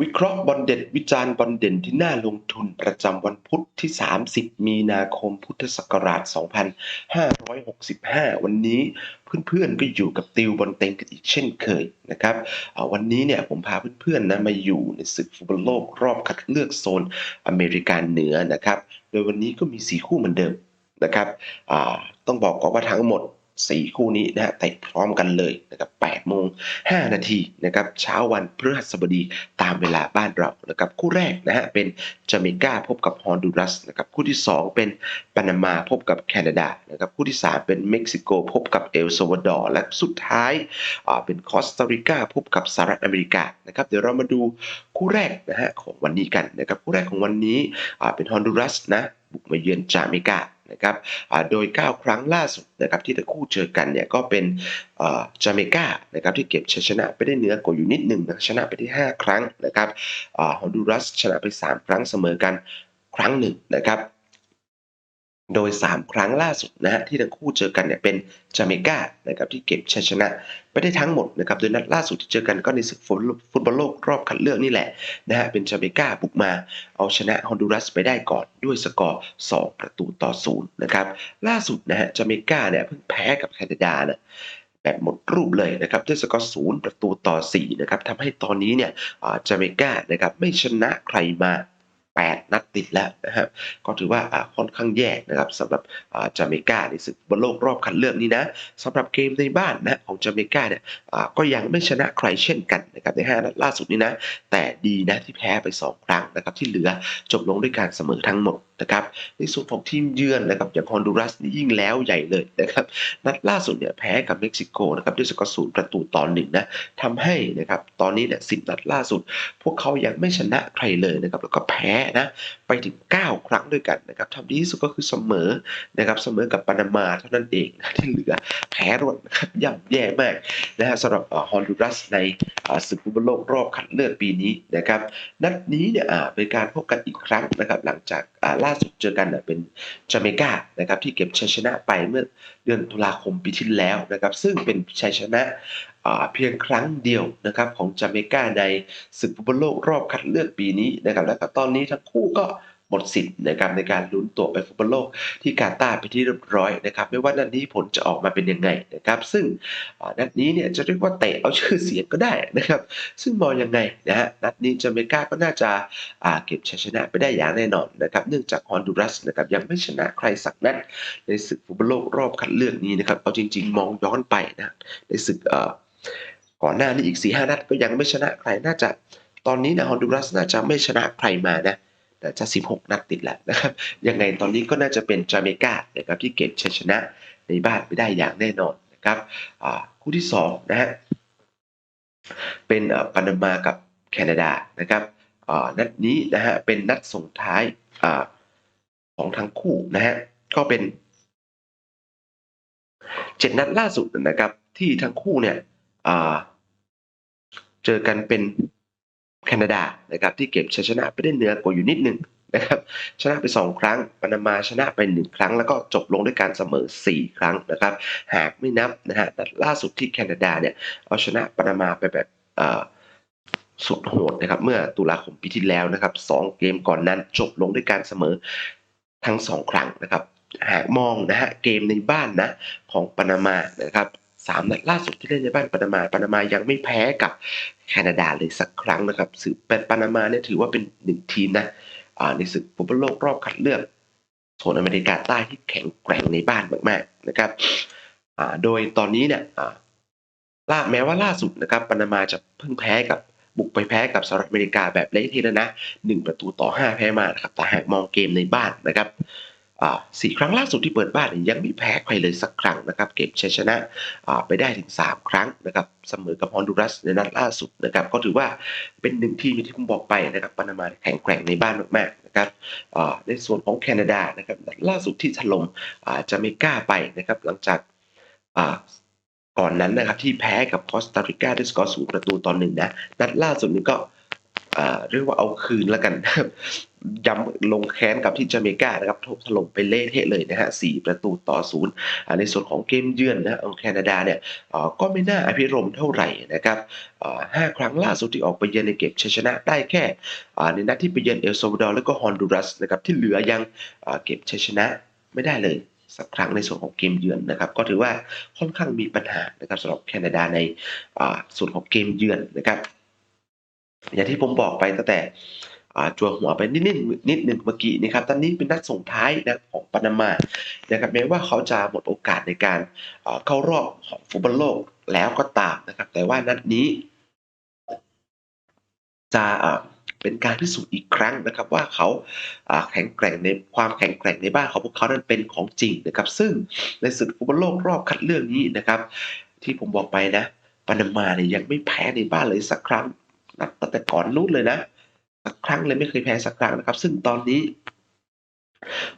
วิเคราะห์บอลเด็ดวิจารณ์บอลเด่นที่น่าลงทุนประจำวันพุธที่ 30 มีนาคมพุทธศักราช 2565 วันนี้เพื่อนๆก็อยู่กับติวบอลเต็งกันอีกเช่นเคยนะครับวันนี้เนี่ยผมพาเพื่อนๆนะมาอยู่ในศึกฟุตบอลโลกรอบคัดเลือกโซนอเมริกาเหนือนะครับ โดยวันนี้ก็มี 4 คู่เหมือนเดิมนะครับต้องบอกก่อนว่าทั้งหมด 4 คู่นี้นะฮะเตะพร้อมกันเลยนะครับ8โมง 5 นาทีนะครับเช้าวันพฤหัสบดีตามเวลาบ้านเรานะครับคู่แรกนะฮะเป็นจาเมกาพบกับฮอนดูรัสนะครับคู่ที่ 2 เป็นปานามาพบกับแคนาดานะครับคู่ที่ 3 เป็นเม็กซิโกพบกับเอลซัวาดอร์และสุดท้ายอ่าเป็นคอสตาริกาพบกับสหรัฐอเมริกานะครับเดี๋ยวเรามาดูคู่แรกนะฮะของวันนี้กันนะครับคู่แรกของวันนี้อ่าเป็นฮอนดูรัสนะบุกมาเยือนจาเมกา นะครับอ่าโดย 9 ครั้งล่าสุดนะครับที่ทั้งคู่เจอกันเนี่ยก็เป็นจาเมกานะครับที่เก็บชัยชนะไปได้เหนือกว่าอยู่นิดหนึ่งนะชนะไปที่ 5 ครั้งนะครับฮอนดูรัสชนะไป 3 ครั้งเสมอกันครั้งหนึ่งนะครับ โดย 3 ครั้งล่าสุดนะฮะที่ทั้งคู่เจอกันเนี่ยเป็นจาเมกานะครับที่เก็บชัยชนะไปได้ทั้งหมดนะครับโดยนัดล่าสุดที่เจอกันก็ในศึกฟุตบอลโลกรอบคัดเลือกนี่แหละนะฮะเป็นจาเมกาบุกมาเอาชนะฮอนดูรัสไปได้ก่อนด้วยสกอร์ 2 ประตูต่อ0นะครับล่าสุดนะฮะจาเมกาเนี่ยเพิ่งแพ้กับแคนาดานะแบบหมดรูปเลยนะครับด้วยสกอร์ศูนย์ประตูต่อ4นะครับทำให้ตอนนี้เนี่ยอาจาเมกานะครับไม่ชนะใครมา 8 นัดติดแล้วนะครับก็ถือว่าค่อนข้างแย่นะครับสำหรับจาเมกาในศึกบอลโลกรอบคัดเลือกนี้นะสำหรับเกมในบ้านนะของจาเมกาเนี่ยก็ยังไม่ชนะใครเช่นกันนะครับใน5นัดล่าสุดนี้นะแต่ดีนะที่แพ้ไป 2 ครั้งนะครับที่เหลือจบลงด้วยการเสมอทั้งหมดนะครับในส่วนของทีมเยือนนะครับอย่างฮอนดูรัสนี่ยิ่งแล้วใหญ่เลยนะครับนัดล่าสุดเนี่ยแพ้กับเม็กซิโกนะครับด้วยสกอร์ศูนย์ประตูต่อหนึ่งนะทำให้นะครับตอนนี้เนี่ยสิบนัดล่าสุด พวกเขายังไม่ชนะใครเลยนะครับแล้วก็แพ้นะไปถึง 9 ครั้งด้วยกันนะครับทำดีที่สุดก็คือเสมอนะครับเสมอกับปานามาเท่านั้นเองนะที่เหลือแพ้รวดนะครับย่ำแย่มากนะฮะสำหรับฮอนดูรัสในศึกฟุตบอลโลกรอบคัดเลือกปีนี้นะครับนัดนี้เนี่ยอ่าเป็นการพบกันอีกครั้งนะครับหลังจาก ล่าสุดเจอกันน่ะเป็นจาเมกานะครับที่เก็บชัยชนะไปเมื่อเดือนตุลาคมปีที่แล้วนะครับซึ่งเป็นชัยชนะเพียงครั้งเดียวนะครับของจาเมกาในศึกฟุตบอลโลกรอบคัดเลือกปีนี้นะครับและตอนนี้ทั้งคู่ก็ หมดสิทธิ์นะครับในการลุ้นตั๋วไปฟุตบอลโลกที่กาตาร์ไปที่เรียบร้อยนะครับไม่ว่านัดนี้ผลจะออกมาเป็นยังไงนะครับซึ่งนัดนี้เนี่ยจะเรียกว่าเตะเอาชื่อเสียงก็ได้นะครับ ซึ่งมองยังไงนะฮะนัดนี้จาเมกาก็น่าจะาเก็บชัยชนะไปได้อย่างแน่นอนนะครับเนื่องจากฮอนดูรัสนะครับยังไม่ชนะใครสักนัดในศึกฟุตบอลโลกรอบคัดเลือกนี้นะครับเอาจริง ๆ มองย้อนไปนะในศึกก่อนหน้านี้อีก4ีหนัดก็ยังไม่ชนะใครน่าจะตอนนี้นะฮอนดูรัสน่าจะไม่ชนะใครมานะ แต่จะ 16 นัดติดแล้วนะครับ ยังไงตอนนี้ก็น่าจะเป็นจาเมกานะครับที่เก็บชัยชนะในบ้านไปได้อย่างแน่นอนนะครับคู่ที่สองนะฮะเป็นปานามากับแคนาดานะครับนัดนี้นะฮะเป็นนัดส่งท้ายอของทั้งคู่นะฮะก็เป็นเจ็ดนัดล่าสุดนะครับที่ทั้งคู่เนี่ยเจอกันเป็น แคนาดานะครับที่เก็บชัยชนะไปได้เหนือกว่าอยู่นิดหนึ่งนะครับชนะไปสองครั้งปานามาชนะไปหนึ่งครั้ง แล้วก็จบลงด้วยการเสมอสี่ครั้งนะครับ หากไม่นับนะฮะนัดล่าสุดที่แคนาดาเนี่ยเอาชนะปานามาไปแบบสุดโหดนะครับเมื่อตุลาคมปีที่แล้วนะครับสองเกมก่อนนั้นจบลงด้วยการเสมอทั้งสองครั้งนะครับหากมองนะฮะเกมในบ้านนะของปานามานะครับ สามนัดล่าสุดที่เล่นในบ้านปานามาปานามายังไม่แพ้กับแคนาดาเลยสักครั้งนะครับสืบเป็นปานามาเนี่ยถือว่าเป็นหนึ่งทีมนะในศึกฟุตบอลโลกรอบคัดเลือกโซนอเมริกาใต้ที่แข็งแกร่งในบ้านมากๆนะครับโดยตอนนี้เนี่ยล่าแม้ว่าล่าสุดนะครับปานามาจะเพิ่งแพ้กับบุกไปแพ้กับสหรัฐอเมริกาแบบเละเทะแล้วนะหนึ่งประตูต่อห้าแพ้มานะครับแต่หากมองเกมในบ้านนะครับ สี่ครั้งล่าสุดที่เปิดบ้านยังไม่แพ้ใครเลยสักครั้งนะครับ เก็บชัยชนะไปได้ถึงสามครั้งนะครับเสมอกับฮอนดูรัสในนัดล่าสุดนะครับ ก็ถือว่าเป็นหนึ่งทีมที่ผมบอกไปนะครับปานามาแข็งแกร่งในบ้านมากๆนะครับในส่วนของแคนาดานะครับนัดล่าสุดที่ถล่มอ่าจาเมกาไปนะครับหลังจากก่อนนั้นนะครับที่แพ้กับคอสตาริกาด้วยสกอร์ศูนย์ประตูต่อหนึ่งนะนัดล่าสุดนี้ก็เรียกว่าเอาคืนแล้วกันนะครับ ย้ำลงแค้นกับที่จาเมกานะครับทบถล่มไปเละเทะเลยนะฮะสี่ประตูต่อศูนย์ในส่วนของเกมเยือนนะฮะของแคนาดาเนี่ยก็ไม่น่าอภิรมเท่าไหร่นะครับห้าครั้งล่าสุดที่ออกไปเยือนในเก็บชัยชนะได้แค่ในนัดที่ไปเยือนเอลซาวาดอร์แล้วก็ฮอนดูรัสนะครับที่เหลือยังเก็บชัยชนะไม่ได้เลยสักครั้งในส่วนของเกมเยือนนะครับ ก็ถือว่าค่อนข้างมีปัญหานะครับสำหรับแคนาดาในส่วนของเกมเยือนนะครับ อย่างที่ผมบอกไปตั้งแต่ จัวหัวไปนิดนิดนิดหนึ่งเมื่อกี้นะครับตอนนี้เป็นนัดส่งท้ายนะของปานามานะครับแม้ว่าเขาจะหมดโอกาสในการเข้ารอบของฟุตบอลโลกแล้วก็ตามนะครับ แต่ว่านัดนี้ จะเป็นการพิสูจน์อีกครั้งนะครับ ว่าเขาอ่าแข็งแกร่งในความแข็งแกร่งในบ้านของพวกเขานั้นเป็นของจริงนะครับ ซึ่งในศึกฟุตบอลโลกรอบคัดเลือกนี้นะครับ ที่ผมบอกไปนะปานามาเนี่ยยังไม่แพ้ในบ้านเลยสักครั้งนับตั้งแต่ก่อนนู้นเลยนะ สักครั้งเลยไม่เคยแพ้สักครั้งนะครับ ซึ่งตอนนี้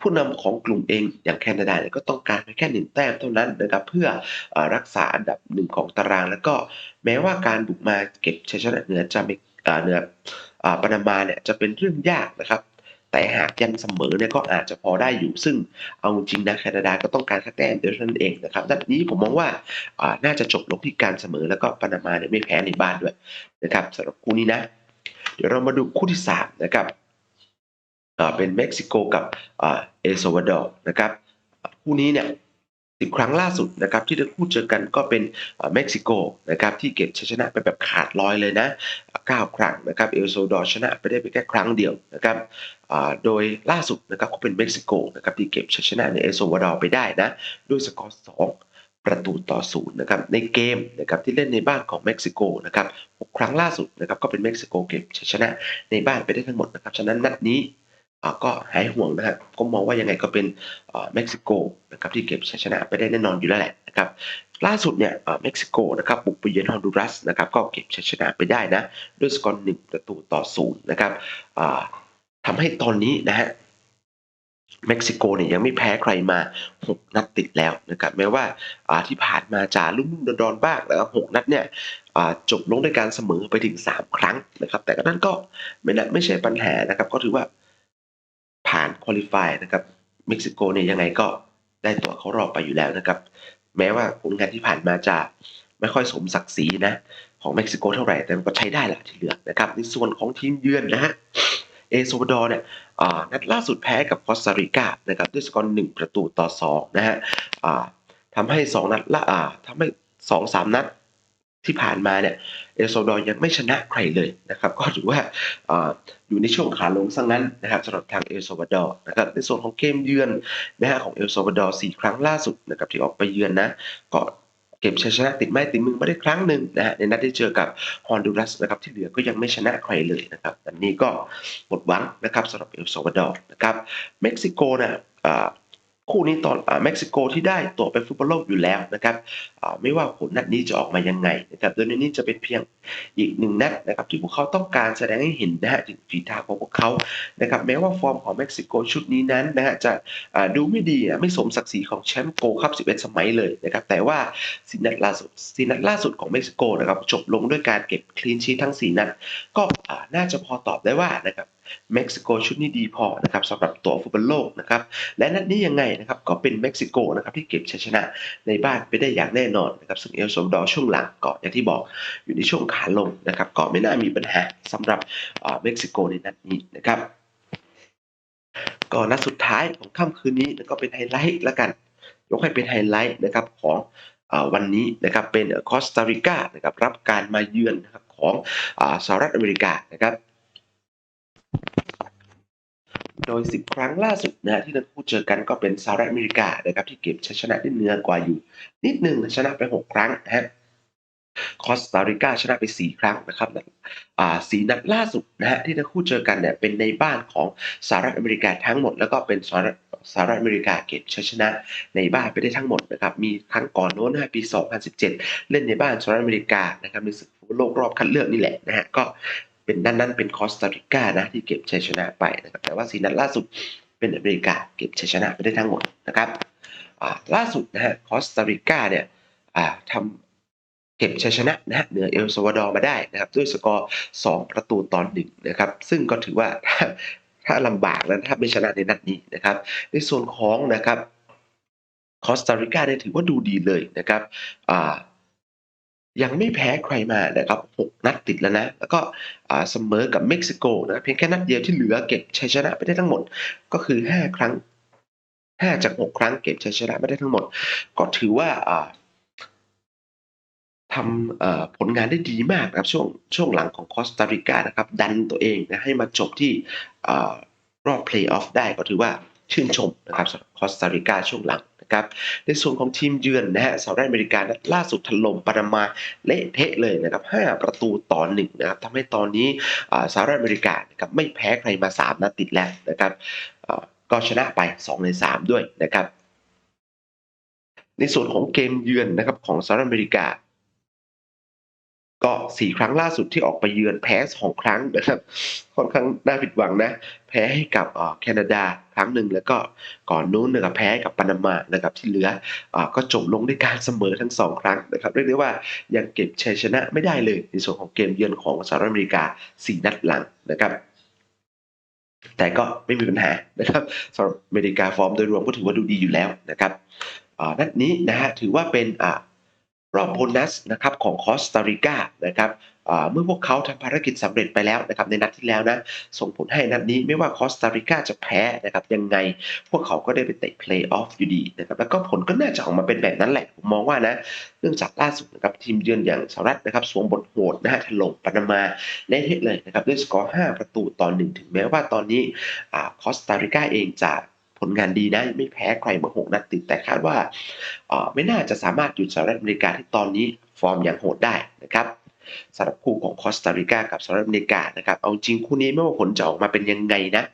ผู้นำของกลุ่มเองอย่างแคนาดาเนี่ยก็ต้องการแค่หนึ่งแต้มเท่านั้นนะครับเพื่ออรักษาอันดับหนึ่งของตาราง แล้วก็แม้ว่าการบุกมาเก็บชัยชนะเหนือจะไม่เหนืออปานามาเนี่ยจะเป็นเรื่องยากนะครับแต่หากยันเสมอเนี่ยก็อาจจะพอได้อยู่ ซึ่งเอาจริงนะแคนาดาก็ต้องการแค่แต้มเดียวเท่านั้นเองนะครับนัดนี้ผมมองว่าอ่าน่าจะจบลงที่การเสมอแล้วก็ปานามาเนี่ยไม่แพ้ในบ้านด้วยนะครับสำหรับคู่นี้นะ เดี๋ยวเรามาดูคู่ที่สามนะครับเป็นเม็กซิโกกับเอลซัลวาดอร์นะครับคู่นี้เนี่ยสิบครั้งล่าสุดนะครับที่ทั้งคู่เจอกันก็เป็นเม็กซิโกนะครับที่เก็บชัยชนะไปแบบขาดลอยเลยนะเก้าครั้งนะครับเอลซัลวาดอร์ชนะไปได้เพียงแค่ครั้งเดียวนะครับโดยล่าสุดนะครับก็เป็นเม็กซิโกนะครับที่เก็บชัยชนะในเอลซัลวาดอร์ไปได้นะด้วยสกอร์สอง ประตูต่อศูนย์นะครับในเกมนะครับที่เล่นในบ้านของเม็กซิโกนะครับครั้งล่าสุดนะครับก็เป็นเม็กซิโกเก็บชัยชนะในบ้านไปได้ทั้งหมดนะครับฉะนั้นนัดนี้ก็หายห่วงนะครับก็มองว่ายังไงก็เป็นเม็กซิโกนะครับที่เก็บชัยชนะไปได้แน่นอนอยู่แล้วแหละนะครับล่าสุดเนี่ยเม็กซิโกนะครับบุกไปเยือนฮอนดูรัสนะครับก็เก็บชัยชนะไปได้นะด้วยสกอร์หนึ่งประตูต่อศูนย์นะครับทำให้ตอนนี้นะฮะ เม็กซิโกเนี่ยยังไม่แพ้ใครมาหกนัดติดแล้วนะครับแม้ว่าที่ผ่านมาจะลุ่มๆดอนๆบ้างแล้วหกนัดเนี่ยจบลงด้วยการเสมอไปถึง 3 ครั้งนะครับ แต่ก็นั่นก็ไม่น่าไม่ใช่ปัญหานะครับ ก็ถือว่าผ่านคุริฟายนะครับเม็กซิโกเนี่ยยังไงก็ได้ตัวเขารอบไปอยู่แล้วนะครับ แม้ว่าผลงานที่ผ่านมาจะไม่ค่อยสมศักดิ์ศรีนะ ของเม็กซิโกเท่าไหร่แต่มันก็ใช้ได้แหละที่เหลือนะครับในส่วนของทีมเยือนนะฮะเอลซัลวาดอร์เนี่ย นัดล่าสุดแพ้กับคอสตาริกานะครับด้วยสกอร์หนึ่งประตูต่อสองนะฮะทำให้สองนัดละอ่าทำให้สองสามนัดที่ผ่านมาเนี่ยเอลซัลวาดอร์ยังไม่ชนะใครเลยนะครับ ก็ถือว่าอยู่ในช่วงขาลงซะงั้นนะครับสำหรับทางเอลซัลวาดอร์นะครับในส่วนของเกมเยือนนะฮะของเอลซัลวาดอร์สี่ครั้งล่าสุดนะครับที่ออกไปเยือนนะก็ เก็บชัยชนะติดไม้ติดมือมาได้ครั้งหนึ่งนะฮะในนัดที่เจอกับฮอนดูรัสนะครับที่เหลือก็ยังไม่ชนะใครเลยนะครับอันนี้ก็หมดหวังนะครับสำหรับเอลซัลวาดอร์นะครับเม็กซิโกนะอ่า คู่นี้ตอนอ่าเม็กซิโกที่ได้ตัวไปฟุตบอลโลกอยู่แล้วนะครับอ่าไม่ว่าผลนัดนี้จะออกมายังไงนะครับโดยในนี้จะเป็นเพียงอีกหนึ่งนัดนะครับที่พวกเขาต้องการแสดงให้เห็นนะฮะถึงฝีเท้าของพวกเขานะครับแม้ว่าฟอร์มของเม็กซิโกชุดนี้นั้นนะฮะจะอ่าดูไม่ดีอะไม่สมศักดิ์ศรีของแชมป์โกคัพ11 สมัยเลยนะครับแต่ว่าสีนัดล่าสุดสีนัดล่าสุดของเม็กซิโกนะครับจบลงด้วยการเก็บคลีนชีททั้ง 4 นัดก็น่าจะพอตอบได้ว่านะครับ เม็กซิโกชุดนี้ดีพอนะครับสำหรับตัวฟุตบอลโลกนะครับและนัดนี้ยังไงนะครับก็เป็นเม็กซิโกนะครับที่เก็บชัยชนะในบ้านไปได้อย่างแน่นอนนะครับซึ่งเอลซัลวาดอช่วงหลังก็อย่างที่บอกอยู่ในช่วงขาลงนะครับก็ไม่น่ามีปัญหาสำหรับเม็กซิโกในนัดนี้นะครับก็นัดสุดท้ายของค่ำคืนนี้ก็เป็นไฮไลท์ละกันยกให้เป็นไฮไลท์นะครับของอวันนี้นะครับเป็นคอสตาริกานะครับรับการมาเยือนนะครับของอสหรัฐอเมริกานะครับ โดย 10 ครั้งล่าสุดนะที่ทั้งคู่เจอกันก็เป็นสหรัฐอเมริกานะครับที่เก็บชัยชนะได้เหนือกว่าอยู่ นิดหนึ่งชนะไป 6 ครั้งนะฮะคอสตาริกาชนะไป 4 ครั้งนะครับอ่าสีนัดล่าสุดนะฮะที่ทั้งคู่เจอกันเนี่ยเป็นในบ้านของสหรัฐอเมริกาทั้งหมด แล้วก็เป็นสหรัฐสหรัฐอเมริกาเก็บชัยชนะในบ้านไปได้ทั้งหมดนะครับมีครั้งก่อนโน้นนะฮะปี 2017 เล่นในบ้านสหรัฐอเมริกานะครับในศึกฟุตบอลโลกรอบคัดเลือกนี่แหละนะฮะก็ เป็นด้านนั้นเป็นคอสตาริกานะที่เก็บชัยชนะไปนะครับแต่ว่าสีนัดล่าสุดเป็นอเมริกาเก็บชัยชนะไปได้ทั้งหมดนะครับล่าสุดนะฮะคอสตาริกาเนี่ยทำเก็บชัยชนะนะฮะเหนือเอลซัวาดอร์มาได้นะครับด้วยสกอร์ 2 ประตูต่อหนึ่งนะครับซึ่งก็ถือว่าถ้าถ้าลำบากนะถ้าไม่ชนะในนัดนี้นะครับ ในส่วนของนะครับคอสตาริกาเนี่ยถือว่าดูดีเลยนะครับ ยังไม่แพ้ใครมานะครับ6นัดติดแล้วนะ แล้วก็เสมอกับเม็กซิโกนะเพียงแค่นัดเดียวที่เหลือเก็บชัยชนะไปได้ทั้งหมดก็คือ 5 ครั้ง 5 จาก 6 ครั้งเก็บชัยชนะไม่ได้ทั้งหมด ก็ถือว่าทำผลงานได้ดีมากนะครับช่วงช่วงหลังของคอสตาริกานะครับดันตัวเองนะให้มาจบที่อรอบเพลย์ออฟได้ก็ถือว่าชื่นชมนะครับสำหรับคอสตาริกาช่วงหลัง นะครับ ในส่วนของทีมเยือนนะฮะสหรัฐอเมริกานัดล่าสุดถล่มปานามาเละเทะเลยนะครับ 5 ประตูต่อหนึ่งนะครับทำให้ตอนนี้สหรัฐอเมริกานะครับไม่แพ้ใครมา 3นัดติดแล้วนะครับก็ชนะไป 2 ใน 3 ด้วยนะครับ ในส่วนของเกมเยือนนะครับของสหรัฐอเมริกา ก็สี่ครั้งล่าสุดที่ออกไปเยือนแพ้สองครั้งนะครับค่อนข้างน่าผิดหวังนะ แพ้ให้กับแคนาดาครั้งหนึ่งแล้วก็ก่อนนู้นนะครับแพ้กับปานามานะครับที่เหลืออก็จบลงด้วยการเสมอทั้งสองครั้งนะครับเรียกได้ว่ายังเก็บชัยชนะไม่ได้เลยในส่วนของเกมเยือนของสหรัฐอเมริกาสี่นัดหลังนะครับแต่ก็ไม่มีปัญหานะครับสำหรับอเมริกาฟอร์มโดยรวมก็ถือว่าดูดีอยู่แล้วนะครับอ่านัดนี้นะฮะถือว่าเป็นอ่า รอบโบนัสนะครับของคอสตาริกานะครับเมื่อพวกเขาทำภารกิจสำเร็จไปแล้วนะครับในนัดที่แล้วนะส่งผลให้นัดนี้ไม่ว่าคอสตาริกาจะแพ้นะครับยังไงพวกเขาก็ได้ไปเตะเพลย์ออฟอยู่ดีนะครับแล้วก็ผลก็น่าจะออกมาเป็นแบบนั้นแหละ ผมมองว่านะเนื่องจากล่าสุดนะครับทีมเยือนอย่างสหรัฐนะครับสวมบทโหดนะฮะถล่มปานามาเละเทะเลยนะครับด้วยสกอร์ 5 ประตูต่อหนึ่งถึงแม้ว่าตอนนี้อคอสตาริกาเองจะ ผลงานดีนะไม่แพ้ใครมาหกนัดติด แต่คาดว่าไม่น่าจะสามารถหยุดสหรัฐอเมริกาที่ตอนนี้ฟอร์มอย่างโหดได้นะครับสำหรับคู่ของคอสตาริกากับสหรัฐอเมริกานะครับเอาจริงคู่นี้ไม่ว่าผลจะออกมาเป็นยังไงนะ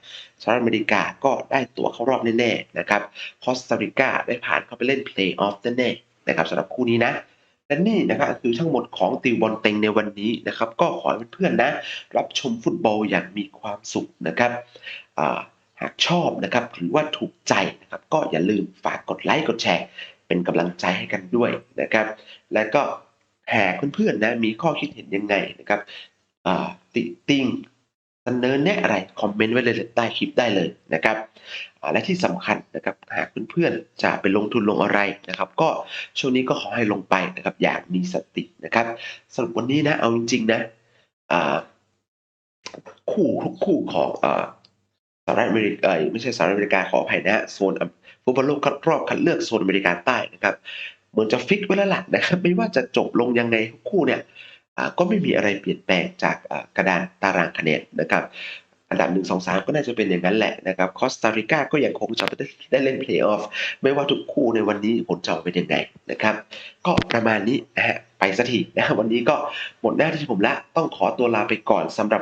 สหรัฐอเมริกาก็ได้ตั๋วเข้ารอบแน่ๆนะครับคอสตาริกาได้ผ่านเข้าไปเล่นเพลย์ออฟแน่ๆนะครับสำหรับคู่นี้นะและนี่นะครับคือทั้งหมดของติวบอลเต็งในวันนี้นะครับ ก็ขอให้เพื่อนๆนะ รับชมฟุตบอลอย่างมีความสุขนะครับอ่ากชอบนะครับหรือว่าถูกใจนะครับก็อย่าลืมฝากกดไลค์กดแชร์เป็นกำลังใจให้กันด้วยนะครับ และก็หากเพื่อนๆนะมีข้อคิดเห็นยังไงนะครับติติงเสนอแนะอะไรคอมเมนต์ไว้เลยใต้คลิปได้เลยนะครับและที่สำคัญนะครับหากเพื่อนๆจะไปลงทุนลงอะไรนะครับ ก็ช่วงนี้ก็ขอให้ลงไปนะครับอย่างมีสตินะครับสำหรับวันนี้นะเอาจริงๆนะคู่ทุกคู่ของ สหรัฐอเมริกาไม่ใช่สหรัฐอเมริกาขออภัยนะโซนฟุตบอลโลกรอบคัดเลือกโซนอเมริกาใต้นะครับเหมือนจะฟิกไว้แล้วล่ะนะครับ ไม่ว่าจะจบลงยังไงทุกคู่เนี่ยก็ไม่มีอะไรเปลี่ยนแปลงจากกระดานตารางคะแนนนะครับ อันดับ 1 2 3 ก็น่าจะเป็นอย่างนั้นแหละนะครับคอสตาริกาก็ยังคงจะได้ได้เล่นเพลย์ออฟไม่ว่าทุกคู่ในวันนี้ผลจะออกเป็นยังไงนะครับ ก็ประมาณนี้นะฮะไปสักทีนะวันนี้ก็หมดหน้าที่ผมละต้องขอตัวลาไปก่อนสำหรับ